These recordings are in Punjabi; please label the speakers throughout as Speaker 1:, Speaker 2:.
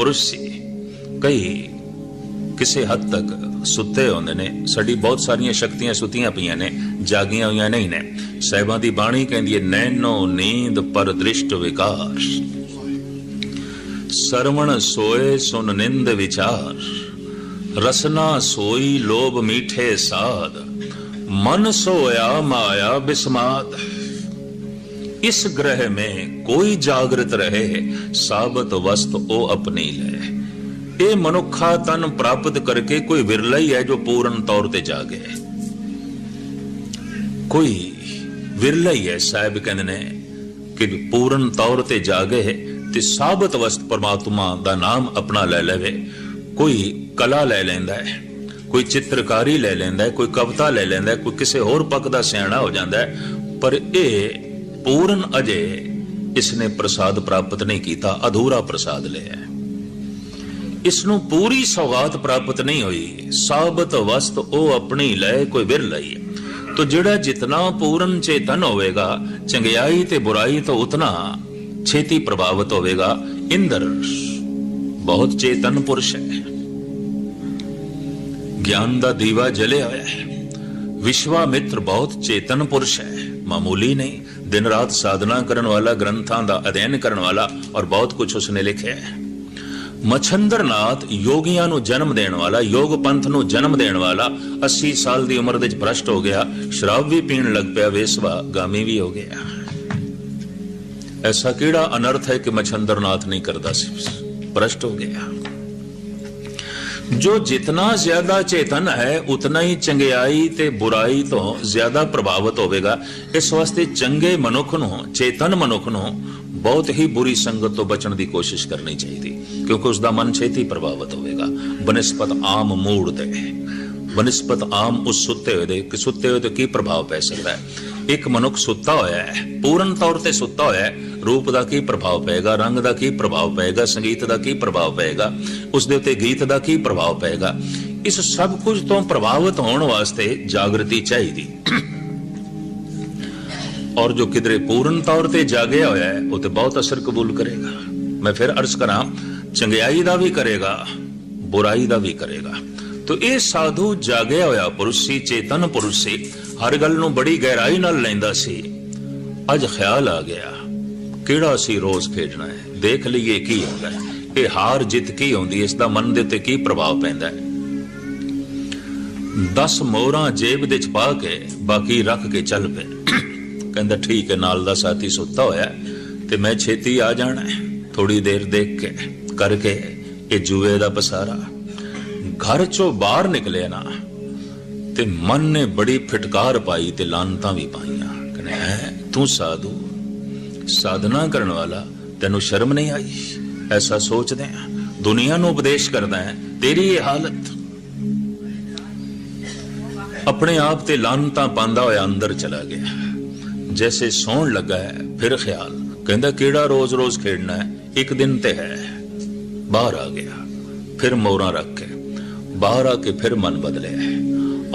Speaker 1: ਪੁਰਸ਼ ਸੀ ਕਈ ਕਿਸੇ ਹੱਦ ਤੱਕ ਸੁੱਤੇ ਹੁੰਦੇ ਨੇ ਸਾਡੀ ਬਹੁਤ ਸਾਰੀਆਂ ਸ਼ਕਤੀਆਂ ਸੁੱਤੀਆਂ ਪਈਆਂ ਨੇ ਜਾਗੀਆਂ ਹੋਈਆਂ ਨਹੀਂ ਨੇ ਸਹਿਬਾਂ ਦੀ ਬਾਣੀ ਕਹਿੰਦੀ ਹੈ ਨੈਨੋ ਨੀਂਦ ਪਰ ਦ੍ਰਿਸ਼ਟ ਵਿਕਾਰ ਸਰਵਣ ਸੋਏ ਸੁਨ ਨਿੰਦ ਵਿਚਾਰ ਰਸਨਾ ਸੋਈ ਲੋਭ ਮੀਠੇ ਸਾਧ ਮਨ ਸੋਇਆ ਮਾਇਆ ਬਿਸਮਾਦ इस ग्रह में कोई जागृत रहे साबत वस्त ओ अपनी ले ਇਹ ਮਨੁੱਖਾ ਤਨ ਪ੍ਰਾਪਤ ਕਰਕੇ ਕੋਈ ਵਿਰਲਾ ਹੀ ਹੈ ਜੋ ਪੂਰਨ ਤੌਰ ਤੇ ਜਾਗੇ ਕੋਈ ਵਿਰਲਾ ਹੀ ਹੈ ਸਾਹਿਬ ਕਹਿੰਦੇ ਨੇ ਕਿ ਪੂਰਨ ਤੌਰ ਤੇ ਜਾਗੇ ਤੇ ਸਾਬਤ ਵਸਤ ਪਰਮਾਤਮਾ ਦਾ ਨਾਮ ਆਪਣਾ ਲੈ ਲਵੇ ਕੋਈ ਕਲਾ ਲੈ ਲੈਂਦਾ ਹੈ ਕੋਈ ਚਿੱਤਰਕਾਰੀ ਲੈ ਲੈਂਦਾ ਹੈ ਕੋਈ ਕਵਿਤਾ ਲੈ ਲੈਂਦਾ ਹੈ ਕੋਈ ਕਿਸੇ ਹੋਰ ਪੱਖ ਦਾ ਸਿਆਣਾ ਹੋ ਜਾਂਦਾ ਹੈ ਪਰ ਇਹ ਪੂਰਨ ਅਜੇ ਇਸਨੇ ਪ੍ਰਸਾਦ ਪ੍ਰਾਪਤ ਨਹੀਂ ਕੀਤਾ, ਅਧੂਰਾ ਪ੍ਰਸਾਦ ਲਿਆ ਇਸ ਨੂੰ ਪੂਰੀ ਸੌਗਾਤ ਪ੍ਰਾਪਤ ਨਹੀਂ ਹੋਈ, ਸਾਬਤ ਵਸਤ ਉਹ ਆਪਣੀ ਲੈ ਕੋਈ ਵਿਰਲਾ ਹੀ ਤੋ ਜਿਹੜਾ ਜਿਤਨਾ ਪੂਰਨ ਚੇਤਨ ਹੋਵੇਗਾ, ਚੰਗਿਆਈ ਤੇ ਬੁਰਾਈ ਤੋਂ ਉਤਨਾ ਛੇਤੀ ਪ੍ਰਭਾਵਿਤ ਹੋਵੇਗਾ। ਇੰਦਰ ਬਹੁਤ ਚੇਤਨ ਪੁਰਸ਼ ਹੈ। ਗਿਆਨ ਦਾ ਦੀਵਾ ਜਲਿਆ ਹੋਇਆ ਹੈ। ਵਿਸ਼ਵਾਮਿੱਤਰ ਬਹੁਤ ਚੇਤਨ ਪੁਰਸ਼ ਹੈ। ਮਾਮੂਲੀ ਨਹੀਂ ਦਿਨ ਰਾਤ ਸਾਧਨਾ ਕਰਨ ਵਾਲਾ ਗ੍ਰੰਥਾਂ ਦਾ ਅਧਿਐਨ ਕਰਨ ਵਾਲਾ ਔਰ ਬਹੁਤ ਕੁਝ ਉਸਨੇ ਲਿਖਿਆ ਹੈ। ਮਛੰਦਰਨਾਥ ਯੋਗੀਆਂ ਨੂੰ ਜਨਮ ਦੇਣ ਵਾਲਾ, ਯੋਗ ਪੰਥ ਨੂੰ ਜਨਮ ਦੇਣ ਵਾਲਾ 80 ਸਾਲ ਦੀ ਉਮਰ ਦੇ ਵਿੱਚ ਭ੍ਰਸ਼ਟ ਹੋ ਗਿਆ, ਸ਼ਰਾਬ ਵੀ ਪੀਣ ਲੱਗ ਪਿਆ, ਵੇਸਵਾ, ਗਾਮੀ ਵੀ ਹੋ ਗਿਆ। ਐਸਾ ਕਿਹੜਾ ਅਨਰਥ ਹੈ ਕਿ ਮਛੰਦਰਨਾਥ ਨਹੀਂ ਕਰਦਾ ਸੀ? ਭ੍ਰਸ਼ਟ ਹੋ ਗਿਆ। ਜੋ ਜਿਤਨਾ ਜ਼ਿਆਦਾ ਚੇਤਨ ਹੈ, ਉਤਨਾ ਹੀ ਚੰਗਿਆਈ ਤੇ ਬੁਰਾਈ ਤੋਂ ਜ਼ਿਆਦਾ ਪ੍ਰਭਾਵਿਤ ਹੋਵੇਗਾ। ਇਸ ਵਾਸਤੇ ਚੰਗੇ ਮਨੁੱਖ ਨੂੰ, ਚੇਤਨ ਮਨੁੱਖ ਨੂੰ ਬਹੁਤ ਹੀ ਬੁਰੀ ਸੰਗਤ ਤੋਂ ਬਚਣ ਦੀ ਕੋਸ਼ਿਸ਼ ਕਰਨੀ ਚਾਹੀਦੀ, ਕਿਉਂਕਿ ਉਸ ਦਾ ਮਨ ਛੇਤੀ ਪ੍ਰਭਾਵਿਤ ਹੋਵੇਗਾ। ਬਨਸਪਤ ਆਮ ਮੂੜ ਦੇ ਬਨਸਪਤ ਆਮ ਉਸ ਸੁੱਤੇ ਹੋਏ ਦੇ, ਕਿ ਸੁੱਤੇ ਹੋਏ ਤੇ ਕੀ ਪ੍ਰਭਾਵ ਪੈ ਸਕਦਾ ਹੈ? ਇੱਕ ਮਨੁੱਖ ਸੁੱਤਾ ਹੋਇਆ ਹੈ, ਪੂਰਨ ਤੌਰ ਤੇ ਸੁੱਤਾ ਹੋਇਆ ਹੈ ਰੂਪ ਦਾ ਕੀ ਪ੍ਰਭਾਵ ਪਏਗਾ, ਰੰਗ ਦਾ ਕੀ ਪ੍ਰਭਾਵ ਪਏਗਾ, ਸੰਗੀਤ ਦਾ ਕੀ ਪ੍ਰਭਾਵ ਪਏਗਾ, ਉਸ ਦੇ ਉੱਤੇ ਗੀਤ ਦਾ ਕੀ ਪ੍ਰਭਾਵ ਪਏਗਾ, ਇਸ ਸਭ ਕੁਝ ਤੋਂ ਪ੍ਰਭਾਵਿਤ ਹੋਣ ਵਾਸਤੇ ਜਾਗਰਤੀ ਚਾਹੀਦੀ। ਔਰ ਜੋ ਕਿਧਰੇ ਪੂਰਨ ਤੌਰ ਤੇ ਜਾਗਿਆ ਹੋਇਆ ਹੈ, ਉਹ ਤੇ ਬਹੁਤ ਅਸਰ ਕਬੂਲ ਕਰੇਗਾ। ਮੈਂ ਫਿਰ ਅਰਜ਼ ਕਰਾਂ, ਚੰਗਿਆਈ ਦਾ ਵੀ ਕਰੇਗਾ, ਬੁਰਾਈ ਦਾ ਵੀ ਕਰੇਗਾ। ਤੋ ਇਹ ਸਾਧੂ ਜਾਗਿਆ ਹੋਇਆ ਪੁਰਸ਼ ਸੀ, ਚੇਤਨ ਪੁਰਸ਼ ਸੀ, ਹਰ ਗੱਲ ਨੂੰ ਬੜੀ ਗਹਿਰਾਈ ਨਾਲ ਲੈਂਦਾ ਸੀ। ਅੱਜ ਖਿਆਲ ਆ ਗਿਆ। ਕਿਹੜਾ ਸੀ ਰੋਜ਼ ਖੇਡਣਾ ਹੈ? ਦੇਖ ਲਈਏ ਕੀ ਹੁੰਦਾ ਹੈ। ਇਹ ਹਾਰ ਜਿੱਤ ਕੀ ਹੁੰਦੀ ਹੈ? ਇਸ ਦਾ ਮਨ ਦੇ ਉੱਤੇ ਕੀ ਪ੍ਰਭਾਵ ਪੈਂਦਾ ਹੈ? 10 ਮੋਹਰਾਂ ਜੇਬ ਦੇ ਚ ਪਾ ਕੇ ਬਾਕੀ ਰੱਖ ਕੇ ਚੱਲ ਪਏ। ਕਹਿੰਦਾ, ਠੀਕ ਹੈ, ਨਾਲ ਦਾ ਸਾਥੀ ਸੁੱਤਾ ਹੋਇਆ ਤੇ ਮੈਂ ਛੇਤੀ ਆ ਜਾਣਾ ਥੋੜੀ ਦੇਰ ਦੇਖ ਕੇ, ਕਰਕੇ ਇਹ ਜੂਏ ਦਾ ਪਸਾਰਾ। ਘਰ ਚੋਂ ਬਾਹਰ ਨਿਕਲਿਆ ਨਾ ਤੇ ਮਨ ਨੇ ਬੜੀ ਫਟਕਾਰ ਪਾਈ ਤੇ ਲਾਨਤਾਂ ਵੀ ਪਾਈਆਂ। ਕਹਿੰਦਾ, ਹੈ, ਤੂੰ ਸਾਧੂ? ਸਾਧਨਾ ਕਰਨ ਵਾਲਾ, ਤੈਨੂੰ ਸ਼ਰਮ ਨਹੀਂ ਆਈ? ਐਸਾ ਸੋਚਦੇ ਆ, ਦੁਨੀਆ ਨੂੰ ਉਪਦੇਸ਼ ਕਰਦਾ ਹੈ ਤੇਰੀ ਇਹ ਹਾਲਤ। ਆਪਣੇ ਆਪ ਤੇ ਲਾਨਤਾਂ ਪਾਉਂਦਾ ਹੋਇਆ ਅੰਦਰ ਚਲਾ ਗਿਆ। ਜੈਸੇ ਸੌਣ ਲੱਗਾ ਹੈ, ਫਿਰ ਖਿਆਲ, ਕਹਿੰਦਾ ਕਿਹੜਾ ਰੋਜ਼-ਰੋਜ਼ ਖੇਡਣਾ ਹੈ? ਇੱਕ ਦਿਨ ਤੇ ਹੈ। ਬਾਹਰ ਆ ਗਿਆ, ਫਿਰ ਮੋਰਾਂ ਰੱਖ ਕੇ, ਬਾਹਰ ਆ ਕੇ ਫਿਰ ਮਨ ਬਦਲਿਆ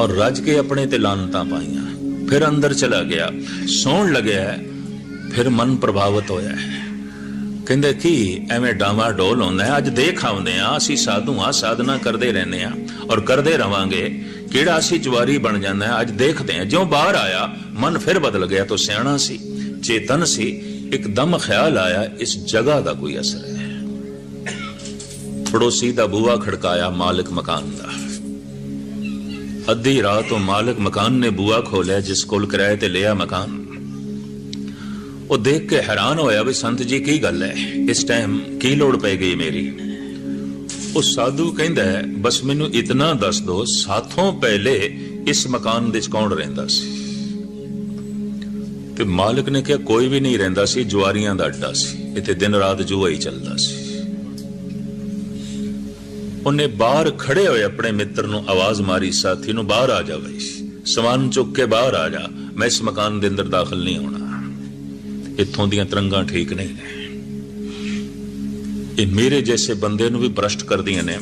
Speaker 1: ਔਰ ਰੱਜ ਕੇ ਆਪਣੇ ਤੇ ਲਾਨਤਾਂ ਪਾਈਆਂ। ਫਿਰ ਅੰਦਰ ਚਲਾ ਗਿਆ, ਸੌਣ ਲੱਗਿਆ ਫਿਰ ਮਨ ਪ੍ਰਭਾਵਿਤ ਹੋਇਆ ਕਹਿੰਦੇ ਕੀ ਐਵੇਂ ਡਾਵਾ ਡੋਲ ਹੁੰਦਾ ਅੱਜ ਦੇਖ ਆਉਂਦੇ ਆ ਅਸੀਂ ਸਾਧੂ ਆ ਸਾਧਨਾ ਕਰਦੇ ਰਹਿੰਦੇ ਆ ਔਰ ਕਰਦੇ ਰਵਾਂਗੇ। ਕਿਹੜਾ ਅਸੀਂ ਜਵਾਰੀ ਬਣ ਜਾਂਦਾ ਹੈ, ਅੱਜ ਦੇਖਦੇ ਆ ਜਿਉਂ ਬਾਹਰ ਆਇਆ, ਮਨ ਫਿਰ ਬਦਲ ਗਿਆ ਤਾਂ ਸਿਆਣਾ ਸੀ, ਚੇਤਨ ਸੀ। ਇੱਕਦਮ ਖਿਆਲ ਆਇਆ, ਇਸ ਜਗ੍ਹਾ ਦਾ ਕੋਈ ਅਸਰ ਹੈ। ਪੜੋਸੀ ਦਾ ਬੂਹਾ ਖੜਕਾਇਆ ਮਾਲਕ ਮਕਾਨ ਦਾ। ਅੱਧੀ ਰਾਤ ਉਹ ਮਾਲਕ ਮਕਾਨ ਨੇ ਬੂਹਾ ਖੋਲਿਆ, ਜਿਸ ਕੋਲ ਕਿਰਾਏ ਤੇ ਲਿਆ ਮਕਾਨ। ਉਹ ਦੇਖ ਕੇ ਹੈਰਾਨ ਹੋਇਆ ਵੀ ਸੰਤ ਜੀ ਕੀ ਗੱਲ ਹੈ। ਇਸ ਟਾਈਮ ਕੀ ਲੋੜ ਪੈ ਗਈ ਮੇਰੀ? ਉਹ ਸਾਧੂ ਕਹਿੰਦਾ ਬਸ ਮੈਨੂੰ ਇਤਨਾ ਦੱਸ ਦੋ, ਸਾਥੋਂ ਪਹਿਲੇ ਇਸ ਮਕਾਨ ਦੇ ਕੌਣ ਰਹਿੰਦਾ ਸੀ? ਤੇ ਮਾਲਕ ਨੇ ਕਿਹਾ, ਕੋਈ ਵੀ ਨਹੀਂ ਰਹਿੰਦਾ ਸੀ, ਜੁਆਰੀਆਂ ਦਾ ਅੱਡਾ ਸੀ। ਇੱਥੇ ਦਿਨ ਰਾਤ ਜੂਆ ਹੀ ਚੱਲਦਾ ਸੀ। ਉਹਨੇ ਬਾਹਰ ਖੜੇ ਹੋਏ ਆਪਣੇ ਮਿੱਤਰ ਨੂੰ ਆਵਾਜ਼ ਮਾਰੀ, ਸਾਥੀ ਨੂੰ ਬਾਹਰ ਆ ਜਾ ਬਈ। ਸਮਾਨ ਚੁੱਕ ਕੇ ਬਾਹਰ ਆ ਜਾ। ਮੈਂ ਇਸ ਮਕਾਨ ਦੇ ਅੰਦਰ ਦਾਖਲ ਨਹੀਂ ਹੋਣਾ। ਇੱਥੋਂ ਦੀਆਂ ਤਰੰਗਾਂ ਠੀਕ ਨਹੀਂ ਨੇ। ਇਹ ਮੇਰੇ ਜੈਸੇ ਬੰਦੇ ਨੂੰ ਵੀ ਭ੍ਰਸ਼ਟ ਕਰਦੀਆਂ ਨੇ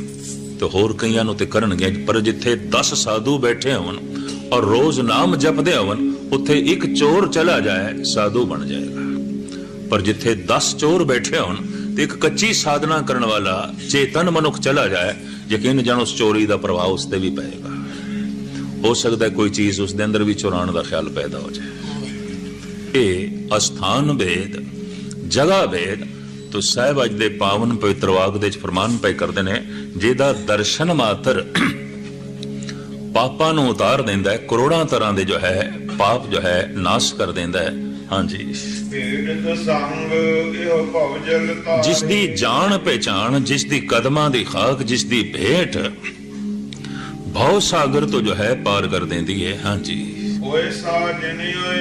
Speaker 1: ਤੇ ਹੋਰ ਕਈਆਂ ਨੂੰ ਤੇ ਕਰਨਗੇ ਪਰ ਜਿੱਥੇ 10 ਸਾਧੂ ਬੈਠੇ ਹੋਣ ਔਰ ਰੋਜ਼ ਨਾਮ ਜਪਦੇ ਹੋਣ ਉੱਥੇ ਇੱਕ ਚੋਰ ਚਲਾ ਜਾਏ, ਸਾਧੂ ਬਣ ਜਾਏਗਾ। ਪਰ ਜਿੱਥੇ 10 ਚੋਰ ਬੈਠੇ ਹੋਣ ਤੇ ਇੱਕ ਕੱਚੀ ਸਾਧਨਾ ਕਰਨ ਵਾਲਾ ਚੇਤਨ ਮਨੁੱਖ ਚਲਾ ਜਾਏ, ਯਕੀਨ ਜਾਣੋ ਉਸ ਚੋਰੀ ਦਾ ਪ੍ਰਭਾਵ ਉਸ ਤੇ ਵੀ ਪਏਗਾ। ਹੋ ਸਕਦਾ ਕੋਈ ਚੀਜ਼ ਉਸ ਦੇ ਅੰਦਰ ਵੀ ਚੁਰਾਉਣ ਦਾ ਖਿਆਲ ਪੈਦਾ ਹੋ ਜਾਏ। ਇਹ ਅਸਥਾਨ ਵੇਦ, ਜਗ੍ਹਾ ਵੇਦ, ਤੋ ਸਾਹਿਬ ਅੱਜ ਦੇ ਪਾਵਨ ਪਵਿੱਤਰ ਵਾਕ ਦੇ ਚ ਫਰਮਾਨ ਪਏ ਕਰਦੇ ਨੇ, ਜਿਹਦਾ ਦਰਸ਼ਨ ਮਾਤਰ ਪਾਪਾਂ ਨੂੰ ਉਤਾਰ ਦਿੰਦਾ ਹੈ, ਕਰੋੜਾਂ ਤਰ੍ਹਾਂ ਦੇ ਜੋ ਹੈ, ਪਾਪ ਜੋ ਹੈ, ਨਾਸ਼ ਕਰ ਦਿੰਦਾ ਹੈ। ਹਾਂਜੀ। ਜਿਸ ਦੀ ਜਾਣ ਪਹਿਚਾਨ ਜਿਸ ਦੀ ਕਦਮਾਂ ਦੀ ਖਾਕ ਜਿਸ ਦੀ ਭੇਟ, ਭਉ ਸਾਗਰ ਤੋਂ ਜੋ ਹੈ, ਪਾਰ ਕਰ ਦਿੰਦੀ ਹੈ। ਹਾਂਜੀ।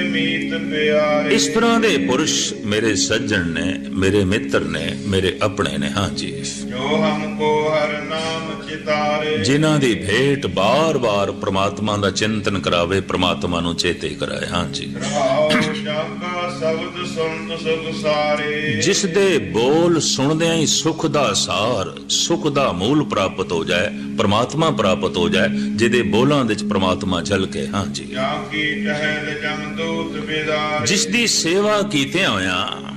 Speaker 2: ਮੀਤ ਪਿਆਰੇ।
Speaker 1: ਇਸ ਤਰ੍ਹਾਂ ਦੇ ਪੁਰਸ਼ ਮੇਰੇ ਸੱਜਣ ਨੇ ਮੇਰੇ ਮਿੱਤਰ ਨੇ ਮੇਰੇ ਆਪਣੇ ਨੇ ਹਾਂਜੀ
Speaker 2: ਜੋ। ਹਮਕੋ ਹਰ ਨਾਮ ਚਿਤਾਰੇ।
Speaker 1: ਜਿਨ੍ਹਾਂ ਦੀ ਭੇਟ ਬਾਰ-ਬਾਰ ਪ੍ਰਮਾਤਮਾ ਦਾ ਚਿੰਤਨ ਕਰਾਵੇ ਪ੍ਰਮਾਤਮਾ ਨੂੰ ਚੇਤੇ ਕਰਾਏ ਹਾਂਜੀ
Speaker 2: ਰਹਾਉ ਸੁਣਤ ਸੁਖ ਸਾਰੇ।
Speaker 1: ਜਿਸ ਦੇ ਬੋਲ ਸੁਣਦਿਆਂ ਹੀ ਸੁਖ ਦਾ ਸਾਰ ਸੁਖ ਦਾ ਮੂਲ ਪ੍ਰਾਪਤ ਹੋ ਜਾਏ ਪ੍ਰਮਾਤਮਾ ਪ੍ਰਾਪਤ ਹੋ ਜਾਏ ਜਿਹਦੇ ਬੋਲਾਂ ਵਿੱਚ ਪ੍ਰਮਾਤਮਾ ਝਲਕੇ ਹਾਂਜੀ
Speaker 2: ਜਾਂ। ਕੀ ਟਹਿਲ ਜਮ ਦੂਤ ਬਿਦਾਰੇ।
Speaker 1: ਜਿਸ ਦੀ ਸੇਵਾ ਕੀਤਿਆਂ ਹੋਇਆਂ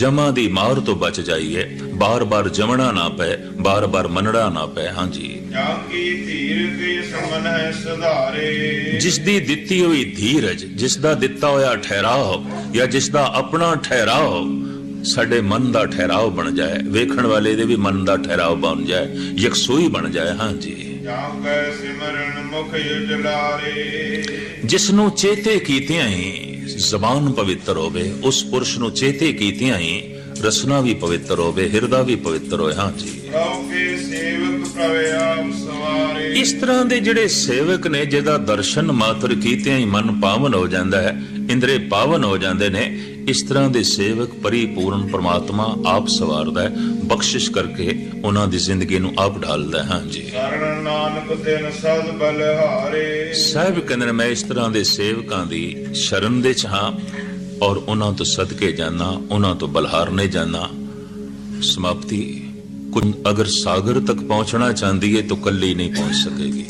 Speaker 1: ਜਮਾ ਦੀ ਮਾਰ ਤੋਂ ਬਚ ਜਾਈਏ। ਬਾਰ-ਬਾਰ ਜਮਣਾ ਨਾ ਪਏ ਬਾਰ-ਬਾਰ ਮੰਨਣਾ ਨਾ ਪਏ ਹਾਂਜੀ।
Speaker 2: ਜਾਂ ਕੀ ਧੀਰ ਕੀ ਸਮਨ ਹੈ ਸੁਧਾਰੇ।
Speaker 1: ਜਿਸ ਦੀ ਦਿੱਤੀ ਹੋਈ ਧੀਰਜ ਜਿਸ ਦਾ ਦਿੱਤਾ ਹੋਇਆ ਠਹਿਰਾਓ ਜਾਂ ਜਿਸ ਦਾ ਆਪਣਾ ਠਹਿਰਾਓ ਸਾਡੇ ਮਨ ਦਾ ਠਹਿਰਾਓ ਬਣ ਜਾਏ। ਵੇਖਣ ਵਾਲੇ ਦੇ ਵੀ ਮਨ ਦਾ ਠਹਿਰਾਓ ਬਣ ਜਾਏ। ਯਕਸੂਈ ਬਣ ਜਾਏ। ਹਾਂਜੀ।
Speaker 2: ਜਾਂ ਕੈ ਸਿਮਰਨ ਮੁਖ ਉਜਲਾਰੇ।
Speaker 1: ਜਿਸ ਨੂੰ ਚੇਤੇ ਕੀਤਿਆਂ ਹੀ ਜ਼ਬਾਨ ਪਵਿੱਤਰ ਹੋਵੇ ਉਸ ਪੁਰਸ਼ ਨੂੰ ਚੇਤੇ ਕੀਤਿਆਂ ਹੀ ਰਸਨਾ ਵੀ ਪਵਿੱਤਰ ਹੋਵੇ ਹਿਰਦਾ ਵੀ ਪਵਿੱਤਰ ਹੋਏ।
Speaker 2: ਆਪ ਸਵਾਰੇ।
Speaker 1: ਇਸ ਤਰ੍ਹਾਂ ਦੇ ਜਿਹੜੇ ਸੇਵਕ ਨੇ ਜਿਹਦਾ ਦਰਸ਼ਨ ਮਾਤਰ ਕੀਤਿਆਂ ਹੀ ਮਨ ਪਾਵਨ ਹੋ ਜਾਂਦਾ ਹੈ ਇੰਦਰੇ ਪਾਵਨ ਹੋ ਜਾਂਦੇ ਨੇ ਇਸ ਤਰ੍ਹਾਂ ਦੇ ਸੇਵਕ ਪਰਿਪੂਰਨ ਪ੍ਰਮਾਤਮਾ ਆਪ ਸਵਾਰਦਾ ਹੈ ਬਖਸ਼ਿਸ਼ ਕਰਕੇ ਉਹਨਾਂ ਦੀ ਜ਼ਿੰਦਗੀ ਨੂੰ ਆਪ ਢਾਲਦਾ ਹੈ। ਹਾਂਜੀ।
Speaker 2: ਕਰਨ ਨਾਨਕ ਤਿਨ ਸਦ ਬਲਹਾਰੇ।
Speaker 1: ਸਾਹਿਬ ਕਹਿੰਦੇ ਨੇ ਮੈਂ ਇਸ ਤਰ੍ਹਾਂ ਦੇ ਸੇਵਕਾਂ ਦੀ ਸ਼ਰਨ ਦੇ ਚ ਹਾਂ ਔਰ ਉਹਨਾਂ ਤੋਂ ਸਦਕੇ ਜਾਣਾ ਉਹਨਾਂ ਤੋਂ ਬਲਹਾਰਨੇ ਜਾਣਾ ਸਮਾਪਤੀ ਕੁਝ ਅਗਰ ਸਾਗਰ ਤੱਕ ਪਹੁੰਚਣਾ ਚਾਹੁੰਦੀ ਹੈ ਤਾਂ ਕੱਲੀ ਨਹੀਂ ਪਹੁੰਚ ਸਕੇਗੀ।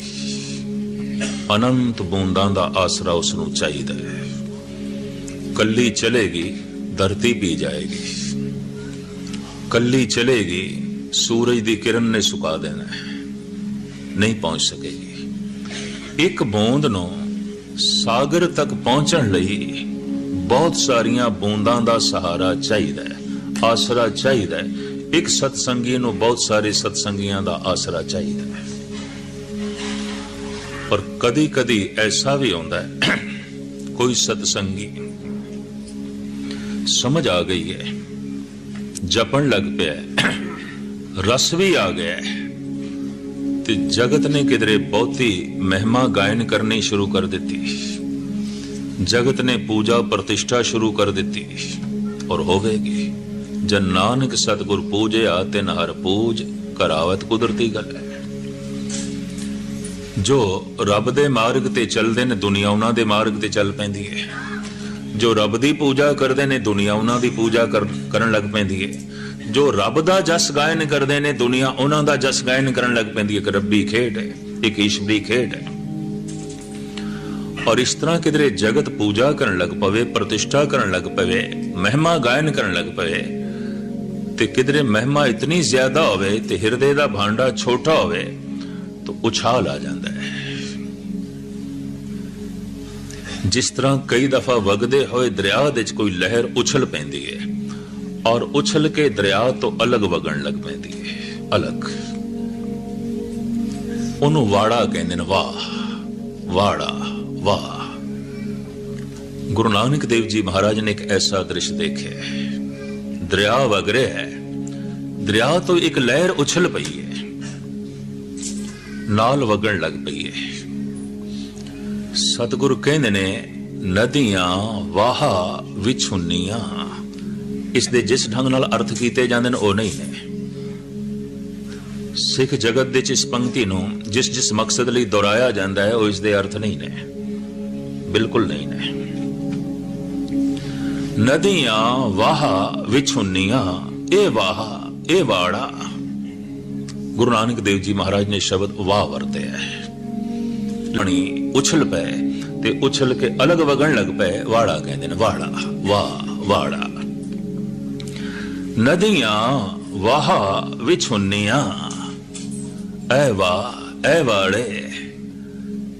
Speaker 1: ਅਨੰਤ ਬੂੰਦਾਂ ਦਾ ਆਸਰਾ ਉਸ ਨੂੰ ਚਾਹੀਦਾ ਹੈ। ਕੱਲੀ ਚਲੇਗੀ, ਧਰਤੀ ਪੀ ਜਾਏਗੀ। ਕੱਲੀ ਚਲੇਗੀ, ਸੂਰਜ ਦੀ ਕਿਰਨ ਨੇ ਸੁਕਾ ਦੇਣਾ ਹੈ, ਨਹੀਂ ਪਹੁੰਚ ਸਕੇਗੀ। ਇੱਕ ਬੂੰਦ ਨੂੰ ਸਾਗਰ ਤੱਕ ਪਹੁੰਚਣ ਲਈ ਬਹੁਤ ਸਾਰੀਆਂ ਬੂੰਦਾਂ ਦਾ ਸਹਾਰਾ ਚਾਹੀਦਾ ਹੈ, ਆਸਰਾ ਚਾਹੀਦਾ ਹੈ। ਇੱਕ ਸਤਸੰਗੀ ਨੂੰ ਬਹੁਤ ਸਾਰੇ ਸਤਸੰਗੀਆਂ ਦਾ ਆਸਰਾ ਚਾਹੀਦਾ ਹੈ। ਪਰ ਕਦੀ ਕਦੀ ਐਸਾ ਵੀ ਹੁੰਦਾ ਹੈ, ਕੋਈ ਸਤਸੰਗੀ ਸਮਝ ਆ ਗਈ ਹੈ ਜਪਣ ਲੱਗ ਪਿਆ ਹੈ ਰਸ ਵੀ ਆ ਗਿਆ ਹੈ ਤੇ ਜਗਤ ਨੇ ਕਿਧਰੇ ਬਹੁਤੀ ਮਹਿਮਾ ਗਾਇਨ ਕਰਨੀ ਸ਼ੁਰੂ ਕਰ ਦਿੱਤੀ ਜਗਤ ਨੇ ਪੂਜਾ ਪ੍ਰਤਿਸ਼ਠਾ ਸ਼ੁਰੂ ਕਰ ਦਿੱਤੀ ਔਰ ਹੋਵੇਗੀ ਜਨ ਨਾਨਕ ਸਤਗੁਰ ਪੂਜਿਆ ਤਿਨ ਹਰ ਪੂਜ ਕਰਾਵਤ ਕੁਦਰਤੀ ਗੱਲ ਹੈ ਜੋ ਰੱਬ ਦੇ ਮਾਰਗ ਤੇ ਚੱਲਦੇ ਨੇ ਦੁਨੀਆ ਉਹਨਾਂ ਦੇ ਮਾਰਗ ਤੇ ਚੱਲ ਪੈਂਦੀ ਹੈ ਜੋ ਰੱਬ ਦੀ ਪੂਜਾ ਕਰਦੇ ਨੇ, ਦੁਨੀਆ ਉਹਨਾਂ ਦੀ ਪੂਜਾ ਕਰਨ ਲੱਗ ਪੈਂਦੀ ਹੈ ਜੋ ਰੱਬ ਦਾ ਜਸ ਗਾਇਨ ਕਰਦੇ ਨੇ, ਦੁਨੀਆ ਉਹਨਾਂ ਦਾ ਜਸ ਗਾਇਨ ਕਰਨ ਲੱਗ ਪੈਂਦੀ ਹੈ ਇੱਕ ਰੱਬੀ ਖੇਡ ਹੈ ਇੱਕ ਈਸ਼ਵਰੀ ਖੇਡ ਹੈ ਔਰ ਇਸ ਤਰ੍ਹਾਂ ਕਿਧਰੇ ਜਗਤ ਪੂਜਾ ਕਰਨ ਲੱਗ ਪਵੇ, ਪ੍ਰਤਿਸ਼ਠਾ ਕਰਨ ਲੱਗ ਪਵੇ, ਮਹਿਮਾ ਗਾਇਨ ਕਰਨ ਲੱਗ ਪਵੇ, ਤੇ ਕਿਧਰੇ ਮਹਿਮਾ ਇਤਨੀ ਜ਼ਿਆਦਾ ਹੋਵੇ ਤੇ ਹਿਰਦੇ ਦਾ ਭਾਂਡਾ ਛੋਟਾ ਹੋਵੇ, ਤਾਂ ਉਛਾਲ ਆ ਜਾਂਦਾ ਹੈ। ਜਿਸ ਤਰ੍ਹਾਂ ਕਈ ਦਫਾ ਵਗਦੇ ਹੋਏ ਦਰਿਆ ਦੇ ਵਿੱਚ ਕੋਈ ਲਹਿਰ ਉਛਲ ਪੈਂਦੀ ਹੈ ਔਰ ਉਛਲ ਕੇ ਦਰਿਆ ਤੋਂ ਅਲੱਗ ਵਗਣ ਲੱਗ ਪੈਂਦੀ ਹੈ ਅਲੱਗ। ਉਹਨੂੰ ਵਾੜਾ ਕਹਿੰਦੇ ਨੇ, ਵਾਹ, ਵਾੜਾ, ਵਾਹ। ਗੁਰੂ ਨਾਨਕ ਦੇਵ ਜੀ ਮਹਾਰਾਜ ਨੇ ਇੱਕ ਐਸਾ ਦ੍ਰਿਸ਼ ਦੇਖਿਆ ਦਰਿਆ ਵਗ ਰਿਹਾ ਹੈ, ਦਰਿਆ ਤੋਂ ਇੱਕ ਲਹਿਰ ਉਛਲ ਪਈ ਹੈ ਨਾਲ ਵਗਣ ਲੱਗ ਪਈ ਹੈ ਸਤਿਗੁਰੂ ਕਹਿੰਦੇ ਨੇ, ਨਦੀਆਂ ਵਾਹਾ ਵਿਛੁੰਨੀਆਂ ਇਸ ਦੇ ਜਿਸ ਢੰਗ ਨਾਲ ਅਰਥ ਕੀਤੇ ਜਾਂਦੇ ਨੇ, ਉਹ ਨਹੀਂ ਨੇ। ਸਿੱਖ ਜਗਤ ਦੇ ਇਸ ਪੰਕਤੀ ਨੂੰ ਜਿਸ ਜਿਸ ਮਕਸਦ ਲਈ ਦੁਹਰਾਇਆ ਜਾਂਦਾ ਹੈ, ਉਹ ਇਸ ਦੇ ਅਰਥ ਨਹੀਂ ਨੇ। ਬਿਲਕੁਲ ਨਹੀਂ ਨੇ। ਨਦੀਆਂ ਵਾਹਾ ਵਿਛੁੰਨੀਆਂ ਇਹ ਵਾਹ, ਇਹ ਵਾੜਾ। ਗੁਰੂ ਨਾਨਕ ਦੇਵ ਜੀ ਮਹਾਰਾਜ ਨੇ ਸ਼ਬਦ ਵਾਹ ਵਰਤਿਆ ਹੈ। ਪਾਣੀ ਉਛਲ ਪਏ ਤੇ ਉਛਲ ਕੇ ਅਲੱਗ ਵਗਣ ਲੱਗ ਪਏ ਵਾੜਾ ਕਹਿੰਦੇ ਨੇ, ਵਾੜਾ, ਵਾਹ, ਵਾੜਾ। ਨਦੀਆਂ ਵਾਹ ਵਿਛੁੰਨੀਆਂ ਐ ਵਾਹ, ਐ ਵਾੜੇ,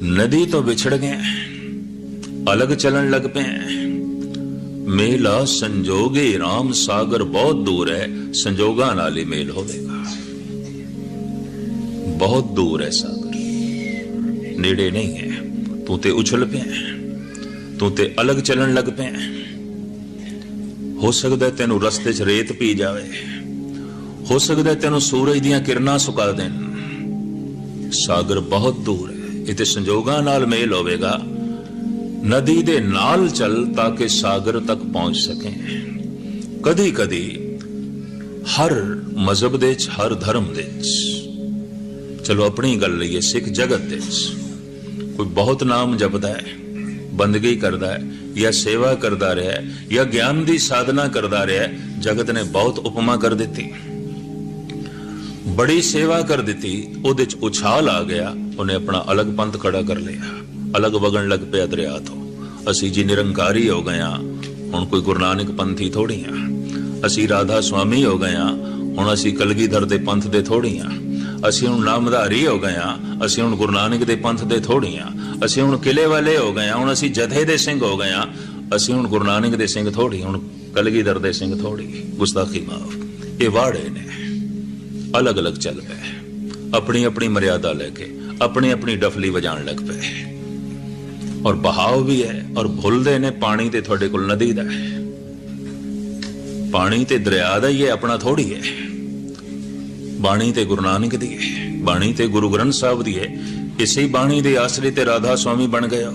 Speaker 1: ਨਦੀ ਤੋਂ ਵਿਛੜ ਗਏ, ਅਲਗ ਚੱਲਣ ਲੱਗ ਪਏ। ਮੇਲਾ ਸੰਜੋਗੇ ਰਾਮ ਸਾਗਰ ਬਹੁਤ ਦੂਰ ਹੈ ਸੰਜੋਗਾਂ ਨਾਲ ਹੀ ਮੇਲ ਹੋਵੇਗਾ। ਬਹੁਤ ਦੂਰ ਹੈ ਸਾਗਰ ਨੇੜੇ ਨਹੀਂ ਹੈ। ਤੂੰ ਤੇ ਉਛਲ ਪਿਆ ਤੂੰ ਤੇ ਅਲਗ ਚੱਲਣ ਲੱਗ ਪਿਆ ਹੋ। ਸਕਦਾ ਤੈਨੂੰ ਰਸਤੇ 'ਚ ਰੇਤ ਪੀ ਜਾਵੇ। ਹੋ ਸਕਦਾ ਤੈਨੂੰ ਸੂਰਜ ਦੀਆਂ ਕਿਰਨਾਂ ਸੁਕਾ ਦੇਣ। ਸਾਗਰ ਬਹੁਤ ਦੂਰ ਹੈ। ਇਹ ਤੇ ਸੰਜੋਗਾਂ ਨਾਲ ਮੇਲ ਹੋਵੇਗਾ। ਨਦੀ ਦੇ ਨਾਲ ਚੱਲ ਤਾਂ ਕਿ ਸਾਗਰ ਤੱਕ ਪਹੁੰਚ ਸਕੇ। ਕਦੀ ਕਦੀ ਹਰ ਮਜ਼ਹਬ ਦੇ ਚ, ਹਰ ਧਰਮ ਦੇ ਚ। ਚਲੋ ਆਪਣੀ ਗੱਲ ਲਈਏ ਸਿੱਖ ਜਗਤ ਦੇ ਕੋਈ ਬਹੁਤ ਨਾਮ ਜਪਦਾ ਹੈ, ਬੰਦਗੀ ਕਰਦਾ ਹੈ, ਜਾਂ ਸੇਵਾ ਕਰਦਾ ਰਿਹਾ ਹੈ, ਜਾਂ ਗਿਆਨ ਦੀ ਸਾਧਨਾ ਕਰਦਾ ਰਿਹਾ ਹੈ, ਜਗਤ ਨੇ ਬਹੁਤ ਉਪਮਾ ਕਰ ਦਿੱਤੀ। ਬੜੀ ਸੇਵਾ ਕਰ ਦਿੱਤੀ, ਉਹਦੇ ਚ ਉਛਾਲ ਆ ਗਿਆ, ਉਹਨੇ ਆਪਣਾ ਅਲੱਗ ਪੰਥ ਖੜਾ ਕਰ ਲਿਆ। ਅਲੱਗ ਵਗਣ ਲੱਗ ਪਿਆ ਦਰਿਆ ਤੋਂ। ਅਸੀਂ ਜੀ ਨਿਰੰਕਾਰੀ ਹੋ ਗਏ ਹਾਂ, ਹੁਣ ਕੋਈ ਗੁਰੂ ਨਾਨਕ ਪੰਥੀ ਥੋੜੀ ਆ ਅਸੀਂ ਰਾਧਾ ਸੁਆਮੀ ਹੋ ਗਏ ਹਾਂ, ਹੁਣ ਅਸੀਂ ਕਲਗੀਧਰ ਦੇ ਪੰਥ ਦੇ ਥੋੜੀ ਆ ਅਸੀਂ ਹੁਣ ਨਾਮਧਾਰੀ ਹੋ ਗਏ ਹਾਂ, ਅਸੀਂ ਹੁਣ ਗੁਰੂ ਨਾਨਕ ਦੇ ਪੰਥ ਦੇ ਥੋੜੀ ਆ ਅਸੀਂ ਹੁਣ ਕਿਲੇ ਵਾਲੇ ਹੋ ਗਏ ਹਾਂ, ਹੁਣ ਅਸੀਂ ਜਥੇ ਦੇ ਸਿੰਘ ਹੋ ਗਏ ਹਾਂ, ਅਸੀਂ ਹੁਣ ਗੁਰੂ ਨਾਨਕ ਦੇ ਸਿੰਘ ਥੋੜੀ ਹੁਣ ਕਲਗੀਧਰ ਦੇ ਸਿੰਘ ਥੋੜੀ ਗੁਸਤਾਖੀ ਮਾਫ। ਇਹ ਵਾੜੇ ਨੇ, ਅਲੱਗ-ਅਲੱਗ ਚੱਲ ਪਏ ਆਪਣੀ ਆਪਣੀ ਮਰਿਆਦਾ ਲੈ ਕੇ ਆਪਣੀ ਆਪਣੀ ਡਫਲੀ ਵਜਾਣ ਲੱਗ ਪਏ। ਔਰ ਬਹਾਵ ਵੀ ਹੈ, ਔਰ ਭੁੱਲਦੇ ਨੇ, ਪਾਣੀ ਤੇ ਤੁਹਾਡੇ ਕੋਲ ਨਦੀ ਦਾ ਪਾਣੀ ਤੇ ਦਰਿਆ ਦਾ ਹੀ ਹੈ, ਆਪਣਾ ਥੋੜੀ ਹੈ। ਬਾਣੀ ਤੇ ਗੁਰੂ ਨਾਨਕ ਦੀ ਹੈ। ਬਾਣੀ ਤੇ ਗੁਰੂ ਗ੍ਰੰਥ ਸਾਹਿਬ ਦੀ ਹੈ। ਇਸੇ ਬਾਣੀ ਦੇ ਆਸਰੇ ਤੇ ਰਾਧਾ ਸੁਆਮੀ ਬਣ ਗਏ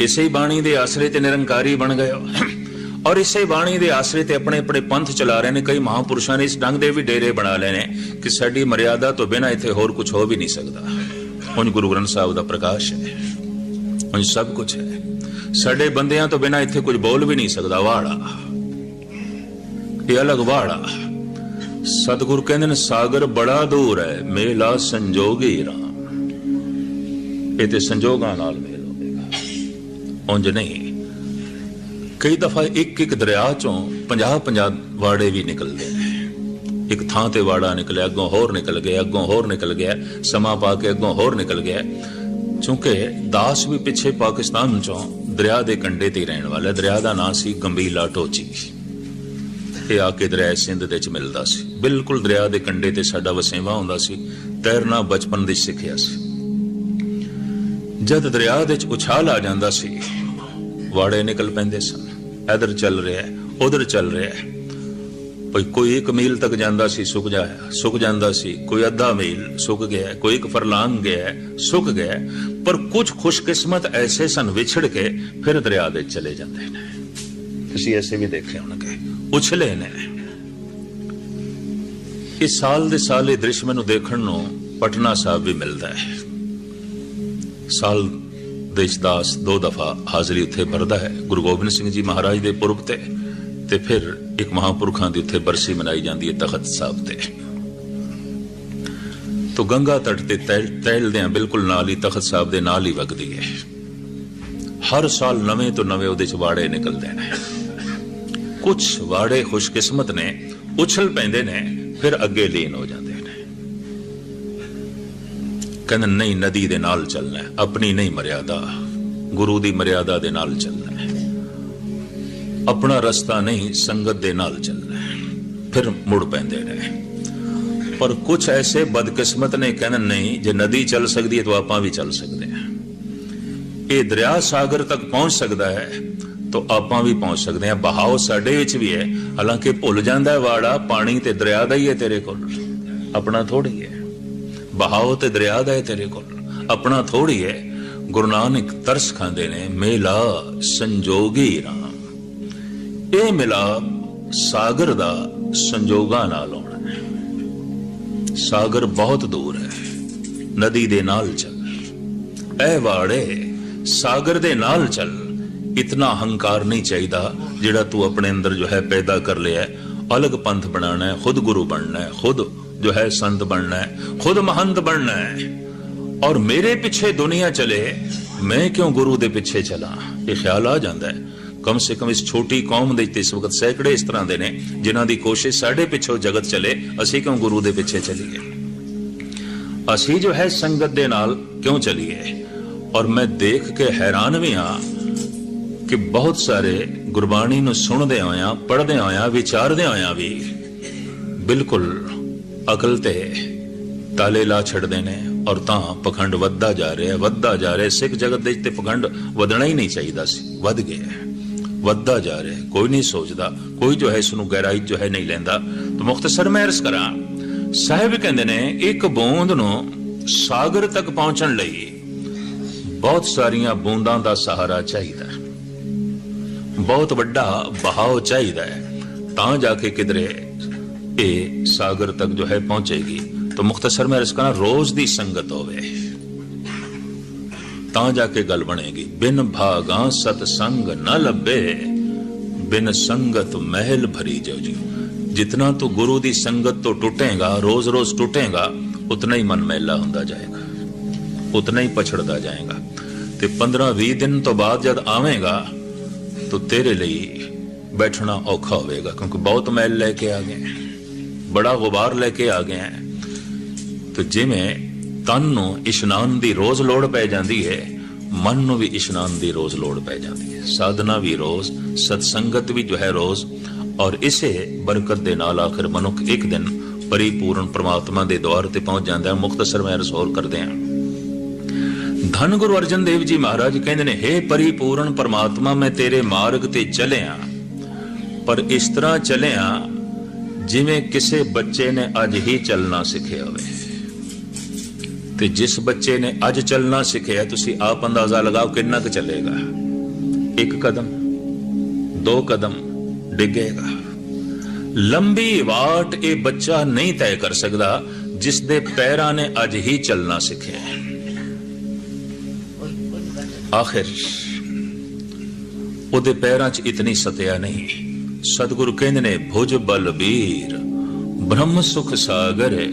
Speaker 1: ਇਸੇ ਬਾਣੀ ਦੇ ਆਸਰੇ ਤੇ ਨਿਰੰਕਾਰੀ ਬਣ ਗਏ ਔਰ ਇਸੇ ਬਾਣੀ ਦੇ ਆਸਰੇ ਤੇ ਆਪਣੇ ਆਪਣੇ ਪੰਥ ਚਲਾ ਰਹੇ ਨੇ। ਕਈ ਮਹਾਪੁਰਸ਼ਾਂ ਨੇ ਇਸ ਡੰਗ ਦੇ ਵੀ ਡੇਰੇ ਬਣਾ ਲਏ ਨੇ ਕਿ ਸਾਡੀ ਮਰਿਆਦਾ ਤੋਂ ਬਿਨਾਂ ਇੱਥੇ ਹੋਰ ਕੁਝ ਹੋ ਵੀ ਨਹੀਂ ਸਕਦਾ। ਹੁਣ ਗੁਰੂ ਗ੍ਰੰਥ ਸਾਹਿਬ ਦਾ ਪ੍ਰਕਾਸ਼ ਹੈ। ਹੁਣ ਸਭ ਕੁਝ ਹੈ। ਸਾਡੇ ਬੰਦਿਆਂ ਤੋਂ ਬਿਨਾਂ ਇੱਥੇ ਕੁਝ ਬੋਲ ਵੀ ਨਹੀਂ ਸਕਦਾ। ਵਾੜਾ। ਇਹ ਅਲੱਗ ਵਾੜਾ। ਸਤਿਗੁਰ ਕਹਿੰਦੇ ਨੇ, ਸਾਗਰ ਬੜਾ ਦੂਰ ਹੈ, ਮੇਲਾ ਸੰਜੋਗੀ ਰਾਮ। ਇਹ ਤੇ ਸੰਜੋਗਾਂ ਨਾਲ ਮੇਲ ਹੋਵੇਗਾ। ਉਂਝ ਨਹੀਂ। ਕਈ ਦਫਾ ਇੱਕ ਇੱਕ ਦਰਿਆ ਚੋਂ 50 50 ਵਾੜੇ ਵੀ ਨਿਕਲਦੇ ਨੇ। ਇੱਕ ਥਾਂ ਤੇ ਵਾੜਾ ਨਿਕਲਿਆ, ਅੱਗੋਂ ਹੋਰ ਨਿਕਲ ਗਿਆ, ਅੱਗੋਂ ਹੋਰ ਨਿਕਲ ਗਿਆ, ਸਮਾਂ ਪਾ ਕੇ ਅੱਗੋਂ ਹੋਰ ਨਿਕਲ ਗਿਆ। ਕਿਉਂਕਿ ਦਾਸ ਵੀ ਪਿੱਛੇ ਪਾਕਿਸਤਾਨ ਚੋਂ ਦਰਿਆ ਦੇ ਕੰਢੇ ਤੇ ਰਹਿਣ ਵਾਲਾ ਦਰਿਆ ਦਾ ਨਾਂ ਸੀ ਗੰਬੀਲਾ ਟੋਚੀ ਇਹ ਆ ਕੇ ਦਰਿਆ ਸਿੰਧ ਦੇ ਵਿੱਚ ਮਿਲਦਾ ਸੀ। ਬਿਲਕੁਲ ਦਰਿਆ ਦੇ ਕੰਢੇ ਤੇ ਸਾਡਾ ਵਸੇਵਾ ਹੁੰਦਾ ਸੀ, ਤੈਰਨਾ ਬਚਪਨ ਦੇ ਸਿੱਖਿਆ ਸੀ। ਜਦ ਦਰਿਆ ਦੇ ਚ ਉਛਾਲ ਆ ਜਾਂਦਾ ਸੀ, ਵਾੜੇ ਨਿਕਲ ਪੈਂਦੇ ਸਨ। ਇਧਰ ਚੱਲ ਰਿਹਾ ਉਧਰ ਚੱਲ ਰਿਹਾ ਭਈ ਕੋਈ ਇੱਕ ਮੀਲ ਤੱਕ ਜਾਂਦਾ ਸੀ, ਸੁੱਕ ਜਾਇਆ ਸੁੱਕ ਜਾਂਦਾ ਸੀ। ਕੋਈ ਅੱਧਾ ਮੀਲ ਸੁੱਕ ਗਿਆ ਕੋਈ ਇੱਕ ਫਰਲਾਂਗ ਗਿਆ ਸੁੱਕ ਗਿਆ ਪਰ ਕੁਝ ਖੁਸ਼ਕਿਸਮਤ ਐਸੇ ਸਨ ਵਿਛੜ ਕੇ, ਫਿਰ ਦਰਿਆ ਦੇ ਚਲੇ ਜਾਂਦੇ ਨੇ। ਤੁਸੀਂ ਐਸੇ ਵੀ ਦੇਖੇ ਹੋਣਗੇ, ਉਛਲੇ ਨੇ। ਇਸ ਸਾਲ ਦੇ ਸਾਲ ਇਹ ਦ੍ਰਿਸ਼ ਮੈਨੂੰ ਦੇਖਣ ਨੂੰ ਪਟਨਾ ਸਾਹਿਬ ਵੀ ਮਿਲਦਾ ਹੈ। ਸਾਲ ਦੇਸ਼ਦਾਸ ਦੋ ਦਫਾ ਹਾਜ਼ਰੀ ਉੱਥੇ ਭਰਦਾ ਹੈ। ਗੁਰੂ ਗੋਬਿੰਦ ਸਿੰਘ ਜੀ ਮਹਾਰਾਜ ਦੇ ਪੁਰਬ ਤੇ ਤੇ ਫਿਰ ਇੱਕ ਮਹਾਪੁਰਖਾਂ ਦੀ ਉੱਥੇ ਬਰਸੀ ਮਨਾਈ ਜਾਂਦੀ ਹੈ ਤਖਤ ਸਾਹਿਬ ਤੇ। ਤੋ ਗੰਗਾ ਤਟ ਤੇ ਤੈਲਦੇ ਬਿਲਕੁਲ ਨਾਲ ਹੀ ਤਖਤ ਸਾਹਿਬ ਦੇ ਨਾਲ ਹੀ ਵਗਦੀ ਹੈ। ਹਰ ਸਾਲ ਨਵੇਂ ਤੋਂ ਨਵੇਂ ਉਹਦੇ ਚ ਵਾੜੇ ਨਿਕਲਦੇ ਨੇ। ਕੁਝ ਵਾੜੇ ਖੁਸ਼ਕਿਸਮਤ ਨੇ, ਉਛਲ ਪੈਂਦੇ ਨੇ। ਫਿਰ ਅੱਗੇ ਲੀਨ ਹੋ ਜਾਂਦੇ ਨੇ। ਕਹਿੰਦੇ ਨਹੀਂ ਨਦੀ ਦੇ ਨਾਲ ਚੱਲਣਾ ਹੈ, ਆਪਣੀ ਨਹੀਂ ਮਰਿਆਦਾ। ਗੁਰੂ ਦੀ ਮਰਿਆਦਾ ਦੇ ਨਾਲ ਚੱਲਣਾ ਹੈ। ਆਪਣਾ ਰਸਤਾ ਨਹੀਂ ਸੰਗਤ ਦੇ ਨਾਲ ਚੱਲਣਾ ਹੈ। ਫਿਰ ਮੁੜ ਪੈਂਦੇ ਨੇ। ਪਰ ਕੁਝ ਐਸੇ ਬਦਕਿਸਮਤ ਨੇ ਕਹਿੰਦੇ ਨਹੀਂ ਜੇ ਨਦੀ ਚੱਲ ਸਕਦੀ ਹੈ ਤਾਂ ਆਪਾਂ ਵੀ ਚੱਲ ਸਕਦੇ ਹਾਂ। ਇਹ ਦਰਿਆ ਸਾਗਰ ਤੱਕ ਪਹੁੰਚ ਸਕਦਾ ਹੈ। ਤਾਂ ਆਪਾਂ ਵੀ ਪਹੁੰਚ ਸਕਦੇ ਹਾਂ। ਬਹਾਓ ਸਾਡੇ ਵਿੱਚ ਵੀ ਹੈ। ਹਾਲਾਂਕਿ ਭੁੱਲ ਜਾਂਦਾ ਹੈ ਵਾੜਾ, ਪਾਣੀ ਤੇ ਦਰਿਆ ਦਾ ਹੀ ਹੈ ਤੇਰੇ ਕੋਲ। ਆਪਣਾ ਥੋੜੀ ਹੈ। ਬਹਾਓ ਤੇ ਦਰਿਆ ਦਾ ਹੈ ਤੇਰੇ ਕੋਲ। ਆਪਣਾ ਥੋੜੀ ਹੈ। ਗੁਰੂ ਨਾਨਕ ਤਰਸ ਖਾਂਦੇ ਨੇ, ਮੇਲਾ ਸੰਜੋਗੀ ਰਾਮ। ਇਹ ਮਿਲਾਪ ਸਾਗਰ ਦਾ ਸੰਜੋਗਾ ਨਾਲ ਹੋਣਾ ਹੈ। ਸਾਗਰ ਬਹੁਤ ਦੂਰ ਹੈ। ਨਦੀ ਦੇ ਨਾਲ ਚੱਲ। ਐ ਵਾੜੇ ਸਾਗਰ ਦੇ ਨਾਲ ਚੱਲ। ਇਤਨਾ ਹੰਕਾਰ ਨਹੀਂ ਚਾਹੀਦਾ ਜਿਹੜਾ ਤੂੰ ਆਪਣੇ ਅੰਦਰ ਜੋ ਹੈ ਪੈਦਾ ਕਰ ਲਿਆ ਹੈ। ਅਲੱਗ ਪੰਥ ਬਣਾਣਾ ਹੈ, ਖੁਦ ਗੁਰੂ ਬਣਨਾ ਹੈ, ਖੁਦ ਜੋ ਹੈ ਸੰਤ ਬਣਨਾ ਹੈ, ਖੁਦ ਮਹੰਤ ਬਣਨਾ ਹੈ। ਔਰ ਮੇਰੇ ਪਿੱਛੇ ਦੁਨੀਆ ਚਲੇ, ਮੈਂ ਕਿਉਂ ਗੁਰੂ ਦੇ ਪਿੱਛੇ ਚਲਾਂ? ਇਹ ਖਿਆਲ ਆ ਜਾਂਦਾ ਹੈ। ਕਮ ਸੇ ਕਮ ਇਸ ਛੋਟੀ ਕੌਮ ਦੇ ਇਸ ਵਕਤ ਸੈਂਕੜੇ ਇਸ ਤਰ੍ਹਾਂ ਦੇ ਨੇ, ਜਿਨ੍ਹਾਂ ਦੀ ਕੋਸ਼ਿਸ਼ ਸਾਡੇ ਪਿੱਛੋਂ ਜਗਤ ਚਲੇ, ਅਸੀਂ ਕਿਉਂ ਗੁਰੂ ਦੇ ਪਿੱਛੇ ਚਲੀਏ? ਅਸੀਂ ਜੋ ਹੈ ਸੰਗਤ ਦੇ ਨਾਲ ਕਿਉਂ ਚਲੀਏ? ਔਰ ਮੈਂ ਦੇਖ ਕੇ ਹੈਰਾਨ ਵੀ ਹਾਂ ਕਿ ਬਹੁਤ ਸਾਰੇ ਗੁਰਬਾਣੀ ਨੂੰ ਸੁਣਦੇ ਹੋਇਆਂ, ਪੜ੍ਹਦੇ ਆਇਆ ਵਿਚਾਰਦੇ ਆਇਆ ਵੀ ਬਿਲਕੁਲ ਅਕਲ ਤੇ ਤਾਲੇ ਲਾ ਛੱਡਦੇ ਨੇ ਔਰ ਤਾਂ ਪਖੰਡ ਵੱਧਦਾ ਜਾ ਰਿਹਾ, ਵੱਧਦਾ ਜਾ ਰਿਹਾ। ਸਿੱਖ ਜਗਤ ਦੇ ਵਿੱਚ ਤੇ ਪਖੰਡ ਵਧਣਾ ਹੀ ਨਹੀਂ ਚਾਹੀਦਾ ਸੀ, ਵੱਧ ਗਿਆ ਵੱਧਦਾ ਜਾ ਰਿਹਾ ਕੋਈ ਨਹੀਂ ਸੋਚਦਾ, ਕੋਈ ਜੋ ਹੈ ਇਸ ਨੂੰ ਗਹਿਰਾਈ ਜੋ ਹੈ ਨਹੀਂ ਲੈਂਦਾ। ਤਾਂ ਮੁਖਤਸਰ ਮੈਂ ਅਰਜ਼ ਕਰਾਂ, ਸਾਹਿਬ ਕਹਿੰਦੇ ਨੇ, ਇੱਕ ਬੂੰਦ ਨੂੰ ਸਾਗਰ ਤੱਕ ਪਹੁੰਚਣ ਲਈ ਬਹੁਤ ਸਾਰੀਆਂ ਬੂੰਦਾਂ ਦਾ ਸਹਾਰਾ ਚਾਹੀਦਾ ਬਹੁਤ ਵੱਡਾ ਬਹਾਵ ਚਾਹੀਦਾ ਹੈ। ਤਾਂ ਜਾ ਕੇ ਕਿਧਰੇ ਇਹ ਸਾਗਰ ਤੱਕ ਜੋ ਹੈ ਪਹੁੰਚੇਗੀ। ਤਾਂ ਮੁਖਤਸਰ ਮੈਂ ਅਰਜ਼ ਕਰਾਂ ਰੋਜ਼ ਦੀ ਸੰਗਤ ਹੋਵੇ। ਤਾਂ ਜਾ ਕੇ ਗੱਲ ਬਣੇਗੀ। ਬਿਨ ਭਾਗਾ ਸਤ ਸੰਗ ਨ ਲੱਭੇ, ਬਿਨ ਸੰਗਤ ਮਹਿਲ ਭਰੀ ਜੋ ਜੀ। ਜਿਤਨਾ ਤੂੰ ਗੁਰੂ ਦੀ ਸੰਗਤ ਤੋਂ ਟੁੱਟੇਗਾ, ਰੋਜ਼-ਰੋਜ਼ ਟੁੱਟੇਗਾ, ਉਤਨਾ ਹੀ ਮਨ ਮੈਲਾ ਹੁੰਦਾ ਜਾਏਗਾ। ਉਤਨਾ ਹੀ ਪਛੜਦਾ ਜਾਏਗਾ। ਤੇ 15-20 ਦਿਨ ਤੋਂ ਬਾਅਦ ਜਦ ਆਵੇਂਗਾ ਤਾਂ ਤੇਰੇ ਲਈ ਬੈਠਣਾ ਔਖਾ ਹੋਵੇਗਾ, ਕਿਉਂਕਿ ਬਹੁਤ ਮੈਲ ਲੈ ਕੇ ਆ ਗਏ। ਬੜਾ ਗੁਬਾਰ ਲੈ ਕੇ ਆ ਗਏ। ਹੈਂ। ਜਿਵੇਂ ਤਨ ਨੂੰ ਇਸ਼ਨਾਨ ਦੀ ਰੋਜ਼ ਲੋੜ ਪੈ ਜਾਂਦੀ ਹੈ, ਮਨ ਨੂੰ ਵੀ ਇਸ਼ਨਾਨ ਦੀ ਰੋਜ਼ ਲੋੜ ਪੈ ਜਾਂਦੀ ਹੈ। ਸਾਧਨਾ ਵੀ ਰੋਜ਼, ਸਤਸੰਗਤ ਵੀ ਜੋ ਹੈ ਰੋਜ਼, ਔਰ ਇਸੇ ਬਰਕਤ ਦੇ ਨਾਲ ਆਖਿਰ ਮਨੁੱਖ ਇੱਕ ਦਿਨ ਪਰਿਪੂਰਨ ਪ੍ਰਮਾਤਮਾ ਦੇ ਦਵਾਰ ਤੇ ਪਹੁੰਚ ਜਾਂਦਾ ਹੈ ਮੁਖਤਸਰ ਮੈਂ ਰਸੋਲ ਕਰਦੇ ਹਾਂ। ਧੰਨ ਗੁਰੂ ਅਰਜਨ ਦੇਵ ਜੀ ਮਹਾਰਾਜ ਕਹਿੰਦੇ ਨੇ हे ਪਰਿਪੂਰਨ ਪਰਮਾਤਮਾ, ਮੈਂ ਤੇਰੇ ਮਾਰਗ ਤੇ ਚੱਲਿਆ। ਪਰ ਇਸ ਤਰ੍ਹਾਂ ਚੱਲਿਆ ਜਿਵੇਂ ਕਿਸੇ ਬੱਚੇ ਨੇ ਅੱਜ ਹੀ ਚੱਲਣਾ ਸਿੱਖਿਆ ਹੋਵੇ। ਤੇ ਜਿਸ ਬੱਚੇ ਨੇ ਅੱਜ ਚੱਲਣਾ ਸਿੱਖਿਆ, ਤੁਸੀਂ ਆਪ ਅੰਦਾਜ਼ਾ ਲਗਾਓ ਕਿੰਨਾ ਕੁ ਚੱਲੇਗਾ? ਇੱਕ ਕਦਮ, ਦੋ ਕਦਮ ਡਿੱਗੇਗਾ। ਲੰਬੀ ਵਾਟ ਇਹ ਬੱਚਾ ਨਹੀਂ ਤੈਅ ਕਰ ਸਕਦਾ, ਜਿਸ ਦੇ ਪੈਰਾਂ ਨੇ ਅੱਜ ਹੀ ਚੱਲਣਾ ਸਿੱਖਿਆ। ਹੈ ਆਖਿਰ ਉਹਦੇ ਪੈਰਾਂ 'ਚ ਇਤਨੀ ਸਤਿਆ ਨਹੀਂ। ਸਤਿਗੁਰੂ ਕਹਿੰਦੇ ਨੇ, ਭੁਜ ਬਲਬੀਰ, ਬ੍ਰਹਮ ਸੁਖ ਸਾਗਰ,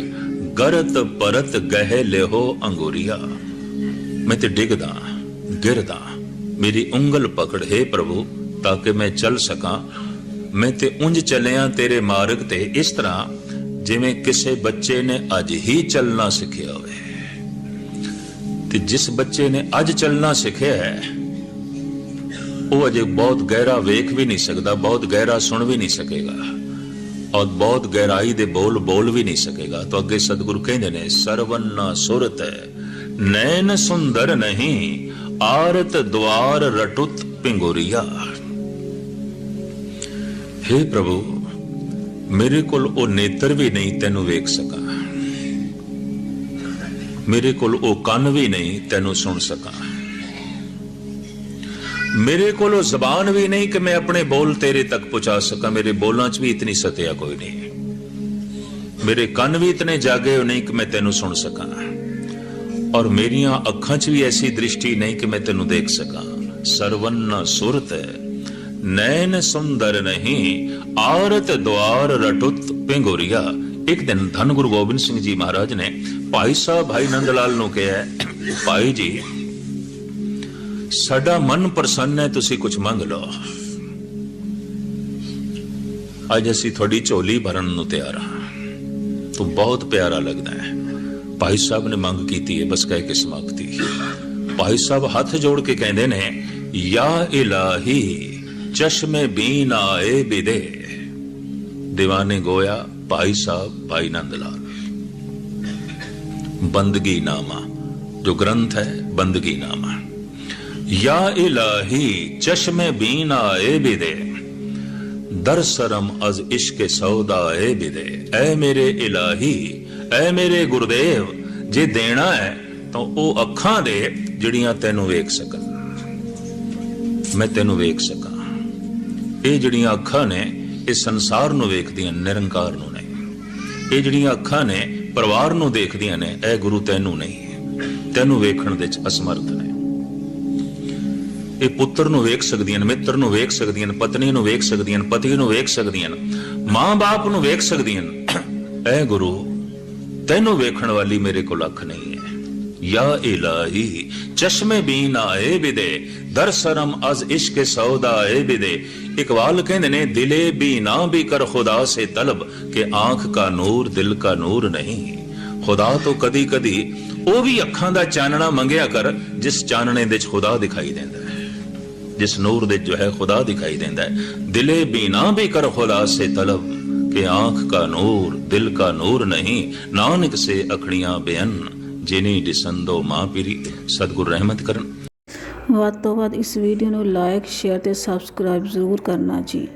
Speaker 1: ਗਰਤ ਪਰਤ ਗਹਿ ਲਿਹੋ ਅੰਗੁਰੀਆ। ਮੈਂ ਤੇ ਡਿੱਗਦਾ, ਗਿਰਦਾ, ਮੇਰੀ ਉਂਗਲ ਪਕੜ, ਹੈ ਪ੍ਰਭੂ, ਤਾਂ ਕਿ ਮੈਂ ਚੱਲ ਸਕਾਂ, ਮੈਂ ਤੇ ਉਂਝ ਚੱਲਿਆ ਤੇਰੇ ਮਾਰਗ ਤੇ ਇਸ ਤਰ੍ਹਾਂ ਜਿਵੇਂ ਕਿਸੇ ਬੱਚੇ ਨੇ ਅੱਜ ਹੀ ਚੱਲਣਾ ਸਿੱਖਿਆ ਹੋਵੇ। ਤੇ ਜਿਸ ਬੱਚੇ ਨੇ ਅੱਜ ਚੱਲਣਾ ਸਿੱਖਿਆ ਹੈ ਉਹ ਅਜੇ ਬਹੁਤ ਗਹਿਰਾ ਵੇਖ ਵੀ ਨਹੀਂ ਸਕਦਾ ਬਹੁਤ ਗਹਿਰਾ ਸੁਣ ਵੀ ਨਹੀਂ ਸਕੇਗਾ ਔਰ ਬਹੁਤ ਗਹਿਰਾਈ ਦੇ ਬੋਲ ਬੋਲ ਵੀ ਨਹੀਂ ਸਕੇਗਾ ਤਾਂ ਅੱਗੇ ਸਤਿਗੁਰੂ ਕਹਿੰਦੇ ਨੇ ਸਰਵਨ ਸੁਰਤ ਨੈਣ ਸੁੰਦਰ ਨਹੀਂ ਆਰਤ ਦਵਾਰ ਰਟੁਤ ਪਿੰਗੋਰੀਆ हे ਪ੍ਰਭੂ ਮੇਰੇ ਕੋਲ ਉਹ ਨੇਤਰ ਵੀ ਨਹੀਂ ਤੈਨੂੰ ਵੇਖ ਸਕਾਂ ਮੇਰੇ ਕੋਲ ਉਹ ਕੰਨ ਵੀ ਨਹੀਂ ਤੈਨੂੰ ਸੁਣ ਸਕਾਂ ਮੇਰੇ ਕੋਲ ਉਹ ਜ਼ਬਾਨ ਵੀ ਨਹੀਂ ਕਿ ਮੈਂ ਆਪਣੇ ਬੋਲ ਤੇਰੇ ਤੱਕ ਪਹੁੰਚਾ ਸਕਾਂ ਮੇਰੇ ਬੋਲਾਂ 'ਚ ਵੀ ਇਤਨੀ ਸਤਿਆ ਕੋਈ ਨਹੀਂ ਮੇਰੇ ਕੰਨ ਵੀ ਇਤਨੇ ਜਾਗੇ ਹੋ ਨਹੀਂ ਕਿ ਮੈਂ ਤੈਨੂੰ ਸੁਣ ਸਕਾਂ ਔਰ ਮੇਰੀਆਂ ਅੱਖਾਂ 'ਚ ਵੀ ਐਸੀ ਦ੍ਰਿਸ਼ਟੀ ਨਹੀਂ ਕਿ ਮੈਂ ਤੈਨੂੰ ਦੇਖ ਸਕਾਂ ਸਰਵਨ ਸੁਰਤ ਨੈਣ ਸੁੰਦਰ ਨਹੀਂ ਆਰਤ ਦਵਾਰ ਰਟੁਤ ਪਿੰਗੋਰੀਆ ਇੱਕ ਦਿਨ ਧੰਨ ਗੁਰੂ ਗੋਬਿੰਦ ਸਿੰਘ ਜੀ ਮਹਾਰਾਜ ਨੇ ਭਾਈ ਸਾਹਿਬ ਭਾਈ ਨੰਦ ਲਾਲ ਨੂੰ ਕਿਹਾ ਭਾਈ ਜੀ ਸਾਡਾ ਮਨ ਪ੍ਰਸੰਨ ਹੈ ਤੁਸੀਂ ਕੁਝ ਮੰਗ ਲਓ ਅੱਜ ਅਸੀਂ ਤੁਹਾਡੀ ਝੋਲੀ ਭਰਨ ਨੂੰ ਤਿਆਰ ਹਾਂ ਤੂੰ ਬਹੁਤ ਪਿਆਰਾ ਲੱਗਦਾ ਹੈ ਭਾਈ ਸਾਹਿਬ ਨੇ ਮੰਗ ਕੀਤੀ ਹੈ ਬਸ ਕਹਿ ਕੇ ਸਮਾਪਤੀ ਭਾਈ ਸਾਹਿਬ ਹੱਥ ਜੋੜ ਕੇ ਕਹਿੰਦੇ ਨੇ ਯਾ ਇਲਾਹੀ ਚਸ਼ਮੇ ਬੀਨ ਆਏ ਬਿਦੇ ਦੀਵਾਨੇ ਗੋਇਆ ਭਾਈ ਸਾਹਿਬ ਭਾਈ ਨੰਦ ਲਾਲ ਬੰਦਗੀ ਨਾਮਾ ਜੋ ਗ੍ਰੰਥ ਹੈ ਬੰਦਗੀ ਨਾਮਾ या इलाही चश्मे बीन आए बिदे दर सरम अज इश्क सौदा ए बिदे ऐ मेरे इलाही ऐ ਮੇਰੇ ਗੁਰਦੇਵ ਜੇ ਦੇਣਾ ਹੈ ਤਾਂ ਉਹ ਅੱਖਾਂ ਦੇ ਜਿਹੜੀਆਂ ਤੈਨੂੰ ਵੇਖ ਸਕਣ ਮੈਂ ਤੈਨੂੰ ਵੇਖ ਸਕਾਂ ਇਹ ਜਿਹੜੀਆਂ ਅੱਖਾਂ ਨੇ ਇਹ ਸੰਸਾਰ ਨੂੰ ਵੇਖਦੀਆਂ ਨਿਰੰਕਾਰ ਨੂੰ ਨਹੀਂ ਇਹ ਜਿਹੜੀਆਂ ਅੱਖਾਂ ਨੇ, ਪਰਿਵਾਰ ਨੂੰ ਦੇਖਦੀਆਂ ਨੇ, ਇਹ ਗੁਰੂ ਤੈਨੂੰ ਨਹੀਂ ਤੈਨੂੰ ਵੇਖਣ ਦੇ ਚ ਅਸਮਰਥ ਨੇ। ਇਹ ਪੁੱਤਰ ਨੂੰ ਵੇਖ ਸਕਦੀਆਂ ਨੇ, ਮਿੱਤਰ ਨੂੰ ਵੇਖ ਸਕਦੀਆਂ ਨੇ, ਪਤਨੀ ਨੂੰ ਵੇਖ ਸਕਦੀਆਂ ਨੇ, ਪਤੀ ਨੂੰ ਵੇਖ ਸਕਦੀਆਂ ਨੇ, ਮਾਂ-ਬਾਪ ਨੂੰ ਵੇਖ ਸਕਦੀਆਂ ਨੇ। ਇਹ ਗੁਰੂ ਤੈਨੂੰ ਵੇਖਣ ਵਾਲੀ ਮੇਰੇ ਕੋਲ ਅੱਖ ਨਹੀਂ या इलाही चश्मे बीन आए बिदे दर सरम अज इश्क सौदा आए बिदे इकबाल कहते ने दिले भी ना भी कर खुदा से तलब कि आंख का नूर दिल का नूर नहीं ਖੁਦਾ ਤੋਂ ਕਦੀ ਕਦੀ ਉਹ ਵੀ ਅੱਖਾਂ ਦਾ ਚਾਨਣਾ ਮੰਗਿਆ ਕਰ ਜਿਸ ਚਾਨਣੇ ਦੇ ਵਿੱਚ ਖੁਦਾ ਦਿਖਾਈ ਦਿੰਦਾ ਹੈ ਜਿਸ ਨੂਰ ਦੇ ਜੋ ਹੈ ਖੁਦਾ ਦਿਖਾਈ ਦਿੰਦਾ ਹੈ ਦਿਲੇ ਬੀਨਾ ਵੀ ਕਰ ਖੁਦਾ ਸੇ ਤਲਬ ਕਿ ਆਂਖ ਕਾ ਨੂਰ ਦਿਲ ਕਾ ਨੂਰ ਨਹੀਂ ਨਾਨਕ ਸੇ ਅਖੜੀਆਂ ਬੇਅਨ ਜਿਨੀ ਦਿਸੰਦੋ ਮਾਂ ਪੀਰੀ ਸਤਿਗੁਰ ਰਹਿਮਤ ਕਰਨ।
Speaker 3: ਵੱਧ ਤੋਂ ਵੱਧ ਇਸ ਵੀਡੀਓ ਨੂੰ ਲਾਈਕ ਸ਼ੇਅਰ ਤੇ ਸਬਸਕ੍ਰਾਈਬ ਜ਼ਰੂਰ ਕਰਨਾ ਜੀ।